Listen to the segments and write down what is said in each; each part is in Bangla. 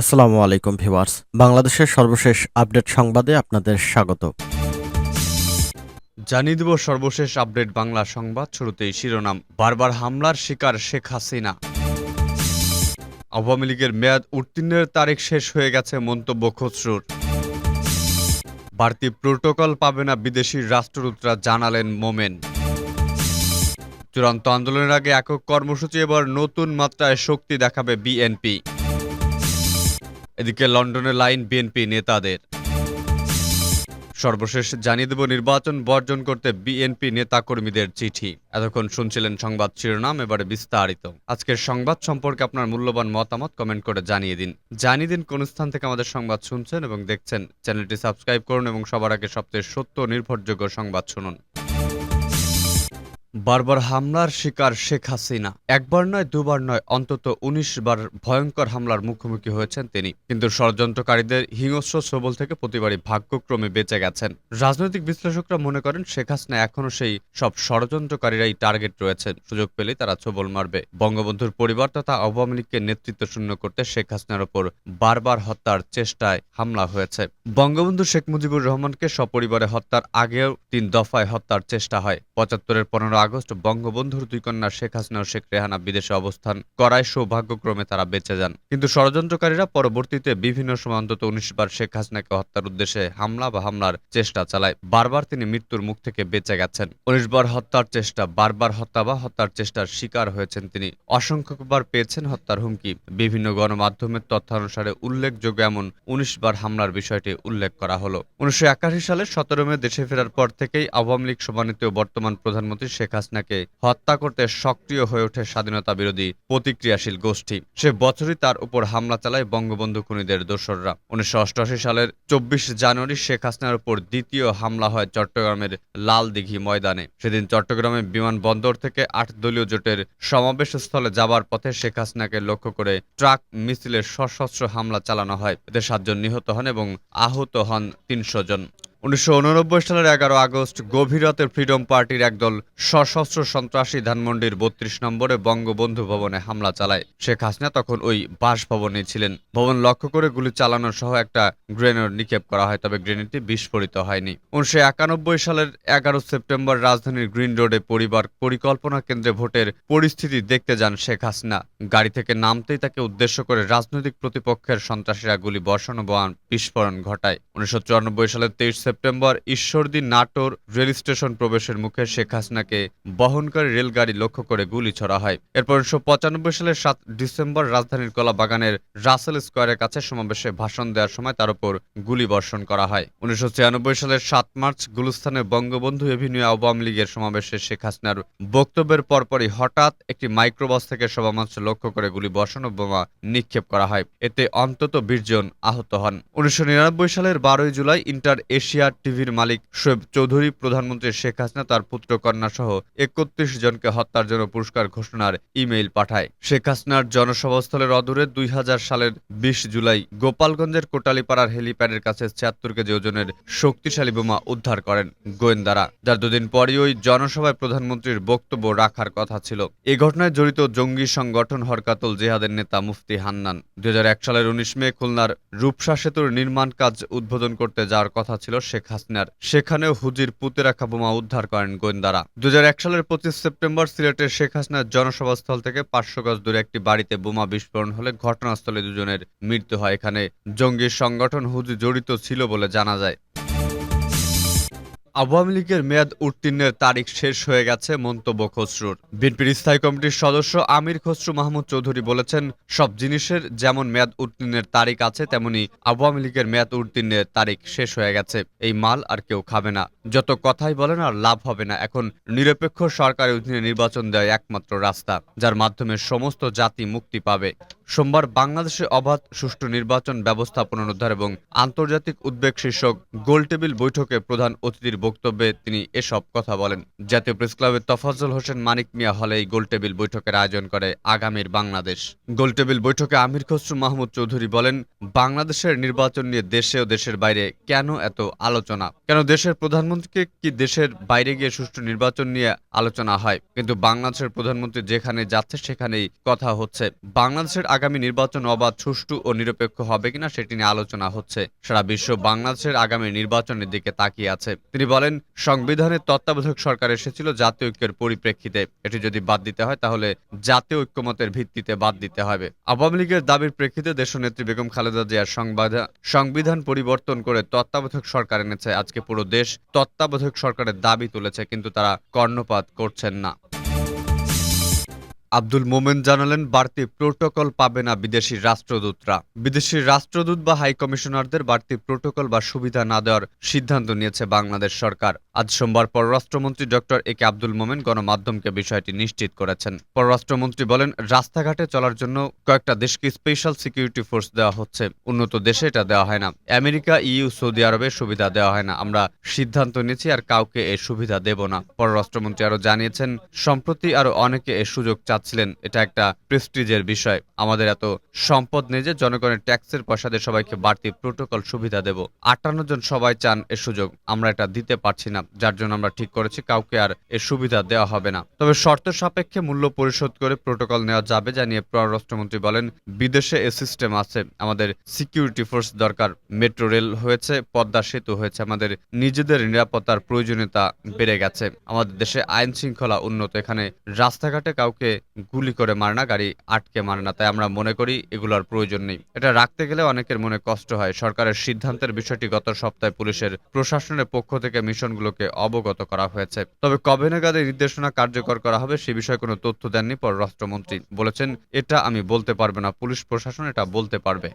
আসসালামু আলাইকুম ভিউয়ার্স। বাংলাদেশের সর্বশেষ আপডেট সংবাদে আপনাদের স্বাগত। জানিয়ে দেব সর্বশেষ আপডেট বাংলা সংবাদ শুরুতেই শিরোনাম, বারবার হামলার শিকার শেখ হাসিনা। আওয়ামী লীগের মেয়াদ উত্তীর্ণের তারিখ শেষ হয়ে গেছে মন্তব্য খসরুর। বাড়তি প্রোটোকল পাবে না বিদেশি রাষ্ট্রদূতরা জানালেন মোমেন। চূড়ান্ত আন্দোলনের আগে একক কর্মসূচি, এবার নতুন মাত্রায় শক্তি দেখাবে বিএনপি। এদিকে লন্ডনে লাইন বিএনপি নেতাদের। সর্বশেষ জানিয়ে দেব, নির্বাচন বর্জন করতে বিএনপি নেতাকর্মীদের চিঠি। এতক্ষণ শুনছিলেন সংবাদ শিরোনাম, এবারে বিস্তারিত। আজকের সংবাদ সম্পর্কে আপনার মূল্যবান মতামত কমেন্ট করে জানিয়ে দিন। জানিয়ে দিন কোন স্থান থেকে আমাদের সংবাদ শুনছেন এবং দেখছেন। চ্যানেলটি সাবস্ক্রাইব করুন এবং সবার আগে সবচেয়ে সত্য নির্ভরযোগ্য সংবাদ শুনুন। বারবার হামলার শিকার শেখ হাসিনা। একবার নয়, দুবার নয়, অন্তত উনিশ বার ভয়ঙ্কর হামলার মুখোমুখি হয়েছেন তিনি। কিন্তু ষড়যন্ত্রকারীদের হিংস্র সবল থেকে প্রতিবারই ভাগ্যক্রমে বেঁচে গেছেন। রাজনৈতিক বিশ্লেষকরা মনে করেন শেখ হাসিনা এখনও সেই সব ষড়যন্ত্রকারীরাই টার্গেট রয়েছেন। সুযোগ পেলেই তারা ছবল মারবে। বঙ্গবন্ধুর পরিবার তথা আওয়ামী লীগকে নেতৃত্ব শূন্য করতে শেখ হাসিনার ওপর বারবার হত্যার চেষ্টায় হামলা হয়েছে। বঙ্গবন্ধু শেখ মুজিবুর রহমানকে সপরিবারে হত্যার আগেও তিন দফায় হত্যার চেষ্টা হয়। পঁচাত্তরের পনেরো আগস্ট বঙ্গবন্ধুর দুই কন্যা শেখ হাসিনা ও শেখ রেহানা বিদেশে অবস্থান করায় সৌভাগ্যক্রমে তারা বেঁচে যান। কিন্তু ষড়যন্ত্রকারীরা পরবর্তীতে বিভিন্ন সময় অন্তত উনিশ বার শেখ হাসিনাকে হত্যার উদ্দেশ্যে হামলা বা হামলার চেষ্টা চালায়। বারবার তিনি মৃত্যুর মুখ থেকে বেঁচে গেছেন। উনিশ বার হত্যার চেষ্টা, বারবার হত্যা বা হত্যার চেষ্টার শিকার হয়েছেন তিনি। অসংখ্যবার পেয়েছেন হত্যার হুমকি। বিভিন্ন গণমাধ্যমের তথ্যানুসারে উল্লেখযোগ্য এমন উনিশ বার হামলার বিষয়টি উল্লেখ করা হলো। উনিশশো সালের সতেরো মে দেশে ফেরার পর থেকেই আওয়ামী লীগ সমানিত বর্তমান প্রধানমন্ত্রী শেখ হাসিনাকে হত্যা করতে সক্রিয় হয়ে ওঠে স্বাধীনতা বিরোধী প্রতিক্রিয়াশীল গোষ্ঠী। সে বছরই তার উপর হামলা চালায় বঙ্গবন্ধু খুনিদের দোসররা। উনিশশো অষ্টআশি সালের চব্বিশ জানুয়ারি শেখ হাসিনার উপর দ্বিতীয় হামলা হয় চট্টগ্রামের লাল দিঘি ময়দানে। সেদিন চট্টগ্রামে বিমানবন্দর থেকে আট দলীয় জোটের সমাবেশ স্থলে যাবার পথে শেখ হাসিনাকে লক্ষ্য করে ট্রাক, মিছিলের সশস্ত্র হামলা চালানো হয়। এতে সাতজন নিহত হন এবং আহত হন তিনশো জন। উনিশশো উননব্বই সালের এগারো আগস্ট গভীর রাতে ফ্রিডম পার্টির একদল সশস্ত্র সন্ত্রাসী ধানমন্ডির বত্রিশ নম্বরে বঙ্গবন্ধু ভবনে হামলা চালায়। শেখ হাসিনা তখন ওই বাসভবনে ছিলেন। ভবন লক্ষ্য করে গুলি চালানো সহ একটা গ্রেনেড নিক্ষেপ করা হয়, তবে গ্রেনেডটি বিস্ফোরিত হয়নি। উনিশশো একানব্বই সালের এগারো সেপ্টেম্বর রাজধানীর গ্রিন রোডে পরিবার পরিকল্পনা কেন্দ্রে ভোটের পরিস্থিতি দেখতে যান শেখ হাসিনা। গাড়ি থেকে নামতেই তাকে উদ্দেশ্য করে রাজনৈতিক প্রতিপক্ষের সন্ত্রাসীরা গুলি বর্ষণ বোমা বিস্ফোরণ ঘটায়। উনিশশো সালের তেইশ September Ishwardi Natore rail station প্রবেশের মুখে শেখ হাসিনাকে বহনকারী রেলগাড়ি লক্ষ্য করে গুলি ছোড়া হয়। এরপর উনিশশো পঁচানব্বই সালের সাত ডিসেম্বর রাজধানীর কলা বাগানের রাসেল স্কোয়ারের কাছে সমাবেশে ভাষণ দেওয়ার সময় তার উপর গুলি বর্ষণ করা হয়। উনিশশো সালের সাত মার্চ গুলস্থানে বঙ্গবন্ধু এভিনিউ আওয়ামী লীগের সমাবেশে শেখ হাসিনার বক্তব্যের পরপরই হঠাৎ একটি মাইক্রোবাস থেকে সভামঞ্চ লক্ষ্য করে গুলি বর্ষণ ও বোমা নিক্ষেপ করা হয়। এতে অন্তত বিশ জন আহত হন। উনিশশো নিরানব্বই সালের বারোই জুলাই ইন্টার এশিয়া টিভির মালিক শোয়েব চৌধুরী, প্রধানমন্ত্রী শেখ হাসিনা, তার পুত্র কন্যা সহ একত্রিশ জনকে হত্যার জন্য পুরস্কার ঘোষণার ইমেইল পাঠায়। শেখ হাসিনার জনসভাস্থলের অদূরে দুই হাজার সালের বিশ জুলাই গোপালগঞ্জের কোটালীপাড়ার হেলিপ্যাডের কাছে ছিয়াত্তর কেজি ওজনের শক্তিশালী বোমা উদ্ধার করেন গোয়েন্দারা। যার দুদিন পরই ওই জনসভায় প্রধানমন্ত্রীর বক্তব্য রাখার কথা ছিল। এ ঘটনায় জড়িত জঙ্গি সংগঠন হরকাতুল জেহাদের নেতা মুফতি হান্নান। দুই হাজার এক সালের উনিশ মে খুলনার রূপসা সেতুর নির্মাণ কাজ উদ্বোধন করতে যাওয়ার কথা ছিল শেখ হাসিনার। সেখানেও হুজির পুঁতে রাখা বোমা উদ্ধার করেন গোয়েন্দারা। দু হাজার এক সালের পঁচিশ সেপ্টেম্বর সিলেটের শেখ হাসিনার জনসভাস্থল থেকে পাঁচশো গজ দূরে একটি বাড়িতে বোমা বিস্ফোরণ হলে ঘটনাস্থলে দুজনের মৃত্যু হয়। এখানে জঙ্গি সংগঠন হুজি জড়িত ছিল বলে জানা যায়। আওয়ামী লীগের মেয়াদ উত্তীর্ণের তারিখ শেষ হয়ে গেছে মন্তব্য খসরুর। বিএনপির স্থায়ী কমিটির সদস্য আমির খসরু মাহমুদ চৌধুরী বলেছেন, সব জিনিসের যেমন মেয়াদ উত্তীর্ণের তারিখ আছে, তেমনি আওয়ামী লীগের মেয়াদ উত্তীর্ণের তারিখ শেষ হয়ে গেছে। এই মাল আর কেউ খাবে না। যত কথাই বলেন আর লাভ হবে না। এখন নিরপেক্ষ সরকারের অধীনে নির্বাচন দেওয়া একমাত্র রাস্তা, যার মাধ্যমে সমস্ত জাতি মুক্তি পাবে। সোমবার বাংলাদেশে অবাধ সুষ্ঠু নির্বাচন ব্যবস্থা পুনরুদ্ধার এবং আন্তর্জাতিক উদ্বেগ শীর্ষক গোলটেবিল বৈঠকে প্রধান অতিথির বক্তব্যে তিনি এসব কথা বলেন। জাতীয় প্রেস ক্লাবের তফাজ্জল হোসেন মানিক মিয়া হলে এই গোলটেবিল বৈঠকের আয়োজন করে আগামীর বাংলাদেশ। গোলটেবিল বৈঠকে আমির খসরু মাহমুদ চৌধুরী বলেন, বাংলাদেশের নির্বাচন নিয়ে দেশে ও দেশের বাইরে কেন এত আলোচনা? কেন দেশের প্রধানমন্ত্রীকে কি দেশের বাইরে গিয়ে সুষ্ঠু নির্বাচন নিয়ে আলোচনা হয়? কিন্তু বাংলাদেশের প্রধানমন্ত্রী যেখানে যাচ্ছে সেখানেই কথা হচ্ছে। বাংলাদেশের আগামী নির্বাচন অবাধ, সুষ্ঠু ও নিরপেক্ষ হবে কিনা সেটি নিয়ে আলোচনা হচ্ছে। সারা বিশ্ব বাংলাদেশের আগামী নির্বাচনের দিকে তাকিয়ে আছে। তিনি বলেন সংবিধানের তত্ত্বাবধায়ক সরকার এসেছিল জাতীয় ঐক্যের পরিপ্রেক্ষিতে। এটি যদি বাদ দিতে হয়, তাহলে জাতীয় ঐক্যমতের ভিত্তিতে বাদ দিতে হবে। আওয়ামী লীগের দাবির প্রেক্ষিতে দেশনেত্রী বেগম খালেদা জিয়ার সংবিধান পরিবর্তন করে তত্ত্বাবধায়ক সরকার এনেছে। আজকে পুরো দেশ তত্ত্বাবধায়ক সরকারের দাবি তুলেছে, কিন্তু তারা কর্ণপাত করছেন না। আব্দুল মোমেন জানালেন, বাড়তি প্রোটোকল পাবে না বিদেশি রাষ্ট্রদূতরা। বিদেশি রাষ্ট্রদূত বা হাই কমিশনারদের বাড়তি প্রোটোকল বা সুবিধা না দেওয়ার সিদ্ধান্ত নিয়েছে বাংলাদেশ সরকার। আজ সোমবার পররাষ্ট্রমন্ত্রী ডক্টর এ কে আব্দুল মোমেন গণমাধ্যমকে বিষয়টি নিশ্চিত করেছেন। পররাষ্ট্রমন্ত্রী বলেন, রাস্তাঘাটে চলার জন্য কয়েকটা দেশকে স্পেশাল সিকিউরিটি ফোর্স দেওয়া হচ্ছে। উন্নত দেশে এটা দেওয়া হয় না। আমেরিকা ইইউ সৌদি আরবে সুবিধা দেওয়া হয় না। আমরা সিদ্ধান্ত নিয়েছি আর কাউকে এ সুবিধা দেব না। পররাষ্ট্রমন্ত্রী আরও জানিয়েছেন, সম্প্রতি আরও অনেকে এ সুযোগ চাচ্ছিলেন এটা একটা প্রেস্টিজের বিষয়। আমাদের এত সম্পদ নেই যে জনগণের ট্যাক্সের পয়সা দিয়ে সবাইকে বাড়তি প্রোটোকল সুবিধা দেব। আটান্ন জন সবাই চান এ সুযোগ, আমরা এটা দিতে পারছি না, যার জন্য আমরা ঠিক করেছি, কাউকে আর এ সুবিধা দেওয়া হবে না। তবে শর্ত সাপেক্ষে মূল্য পরিশোধ করে প্রোটোকল নেওয়া যাবে জানিয়ে পররাষ্ট্রমন্ত্রী বলেন, বিদেশে এ সিস্টেম আছে। আমাদের সিকিউরিটি ফোর্স দরকার, মেট্রো রেল হয়েছে, পদ্মা সেতু হয়েছে, আমাদের নিজেদের নিরাপত্তার প্রয়োজনীয়তা বেড়ে গেছে। আমাদের দেশে আইন শৃঙ্খলা উন্নত, এখানে রাস্তাঘাটে কাউকে গুলি করে মারে না, গাড়ি আটকে মারে না। তাই আমরা মনে করি এগুলোর প্রয়োজন নেই। এটা রাখতে গেলে অনেকের মনে কষ্ট হয়। সরকারের সিদ্ধান্তের বিষয়টি গত সপ্তাহে পুলিশের প্রশাসনের পক্ষ থেকে মিশনগুলোকে অবগত করা হয়েছে। তবে কবে নাগাদ নির্দেশনা কার্যকর করা হবে সে বিষয়ে কোনো তথ্য দেননি পররাষ্ট্রমন্ত্রী। বলেছেন, এটা আমি বলতে পারব না। পুলিশ প্রশাসন এটা বলতে পারবে।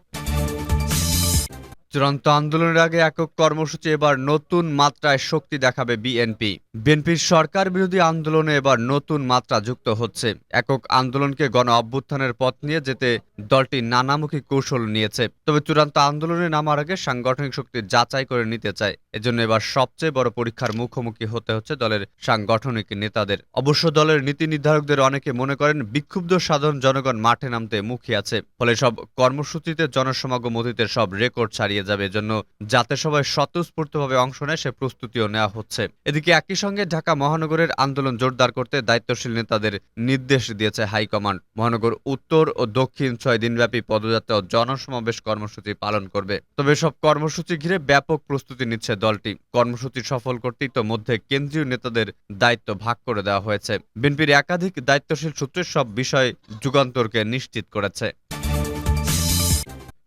চূড়ান্ত আন্দোলনের আগে একক কর্মসূচি এবার নতুন মাত্রায় শক্তি দেখাবে বিএনপি। বিএনপির সরকার বিরোধী আন্দোলনে এবার নতুন মাত্রা যুক্ত হচ্ছে। একক আন্দোলনকে গণ অভ্যুত্থানের পথ নিয়ে যেতে দলটি নানামুখী কৌশল নিয়েছে। তবে চূড়ান্ত আন্দোলনে নামার আগে সাংগঠনিক শক্তি যাচাই করে নিতে চায় এজন্য এবার সবচেয়ে বড় পরীক্ষার মুখোমুখি হতে হচ্ছে দলের সাংগঠনিক নেতাদের। অবশ্য দলের নীতি নির্ধারকদের অনেকে মনে করেন বিক্ষুব্ধ সাধারণ জনগণ মাঠে নামতে মুখী আছে। ফলে সব কর্মসূচিতে জনসমাগম অতীতের সব রেকর্ড ছাড়িয়ে যাবে। এজন্য যাতে সবাই স্বতঃস্ফূর্তভাবে অংশ নেয়, সে প্রস্তুতিও নেওয়া হচ্ছে। এদিকে একই সঙ্গে ঢাকা মহানগরের আন্দোলন জোরদার করতে দায়িত্বশীল নেতাদের নির্দেশ দিয়েছে হাইকমান্ড। মহানগর উত্তর ও দক্ষিণ ছয় দিনব্যাপী পদযাত্রা ও জনসমাবেশ কর্মসূচি পালন করবে। তবে সব কর্মসূচি ঘিরে ব্যাপক প্রস্তুতি নিচ্ছে দলটি কর্মসূচি সফল করতে ইতোমধ্যে কেন্দ্রীয় নেতাদের দায়িত্ব ভাগ করে দেওয়া হয়েছে। বিএনপির একাধিক দায়িত্বশীল সূত্রের সব বিষয় যুগান্তরকে নিশ্চিত করেছে।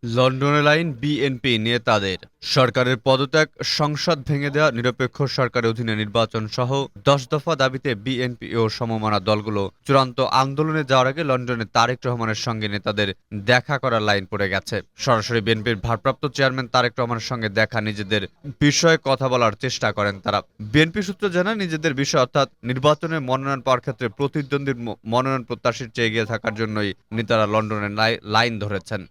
লন্ডনে লাইন বিএনপি নেতাদের সরকারের পদত্যাগ, সংসদ ভেঙে দেওয়া নিরপেক্ষ সরকারের অধীনে নির্বাচন সহ দশ দফা দাবিতে বিএনপি ও সমমানা দলগুলো চূড়ান্ত আন্দোলনে যাওয়ার আগে লন্ডনে তারেক রহমানের সঙ্গে নেতাদের দেখা করার লাইন পড়ে গেছে। সরাসরি বিএনপির ভারপ্রাপ্ত চেয়ারম্যান তারেক রহমানের সঙ্গে দেখা নিজেদের বিষয়ে কথা বলার চেষ্টা করেন তারা। বিএনপি সূত্র জানায়, নিজেদের বিষয় অর্থাৎ নির্বাচনে মনোনয়ন পাওয়ার ক্ষেত্রে প্রতিদ্বন্দ্বীর মনোনয়ন প্রত্যাশীর চেয়ে এগিয়ে থাকার জন্যই নেতারা লন্ডনে লাই- লাইন ধরেছেন।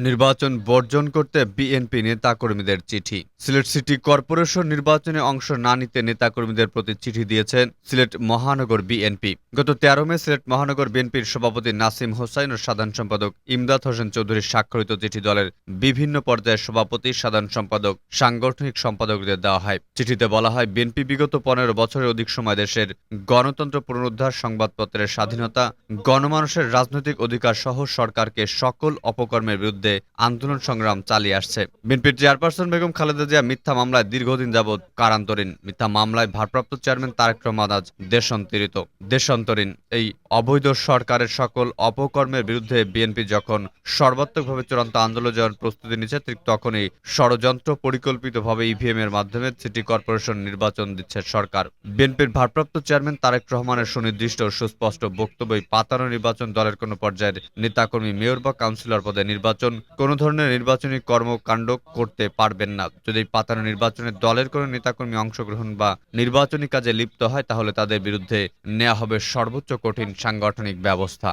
নির্বাচন বর্জন করতে বিএনপি নেতাকর্মীদের চিঠি। সিলেট সিটি কর্পোরেশন নির্বাচনে অংশ না নিতে নেতাকর্মীদের প্রতি চিঠি দিয়েছেন সিলেট মহানগর বিএনপি। গত তেরো মে সিলেট মহানগর বিএনপির সভাপতি নাসিম হোসাইন ও সাধারণ সম্পাদক ইমদাদ হোসেন চৌধুরীর স্বাক্ষরিত চিঠি দলের বিভিন্ন পর্যায়ের সভাপতি, সাধারণ সম্পাদক, সাংগঠনিক সম্পাদকদের দেওয়া হয়। চিঠিতে বলা হয়, বিএনপি বিগত পনেরো বছরের অধিক সময় দেশের গণতন্ত্র পুনরুদ্ধার সংবাদপত্রের স্বাধীনতা, গণমানুষের রাজনৈতিক অধিকার সহ সরকারকে সকল অপকর্মের বিরুদ্ধে আন্দোলন সংগ্রাম চালিয়ে আসছে। বিএনপির চেয়ারপারসন বেগম খালেদা জিয়া মিথ্যা মামলায় দীর্ঘদিন যাবৎ কারান্তরীণ। মিথ্যা মামলায় ভারপ্রাপ্ত চেয়ারম্যান তারেক রহমান আজ দেশান্তরিত। দেশান্তরীণ, এই অবৈধ সরকারের সকল অপকর্মের বিরুদ্ধে বিএনপি যখন সর্বাত্মকভাবে চূড়ান্ত আন্দোলন যাওয়ার প্রস্তুতি নিচ্ছে, ঠিক তখনই ষড়যন্ত্র পরিকল্পিতভাবে ইভিএম এর মাধ্যমে সিটি কর্পোরেশন নির্বাচন দিচ্ছে সরকার। বিএনপির ভারপ্রাপ্ত চেয়ারম্যান তারেক রহমানের সুনির্দিষ্ট সুস্পষ্ট বক্তব্যই পাতানো নির্বাচন দলের কোনো পর্যায়ের নেতাকর্মী মেয়র বা কাউন্সিলর পদে নির্বাচন কোনো ধরনের নির্বাচনী কর্মকাণ্ড করতে পারবেন না। যদি পাতানো নির্বাচনে দলের কোনো নেতাকর্মী অংশগ্রহণ বা নির্বাচনী কাজে লিপ্ত হয়, তাহলে তাদের বিরুদ্ধে নেওয়া হবে সর্বোচ্চ কঠিন সাংগঠনিক ব্যবস্থা।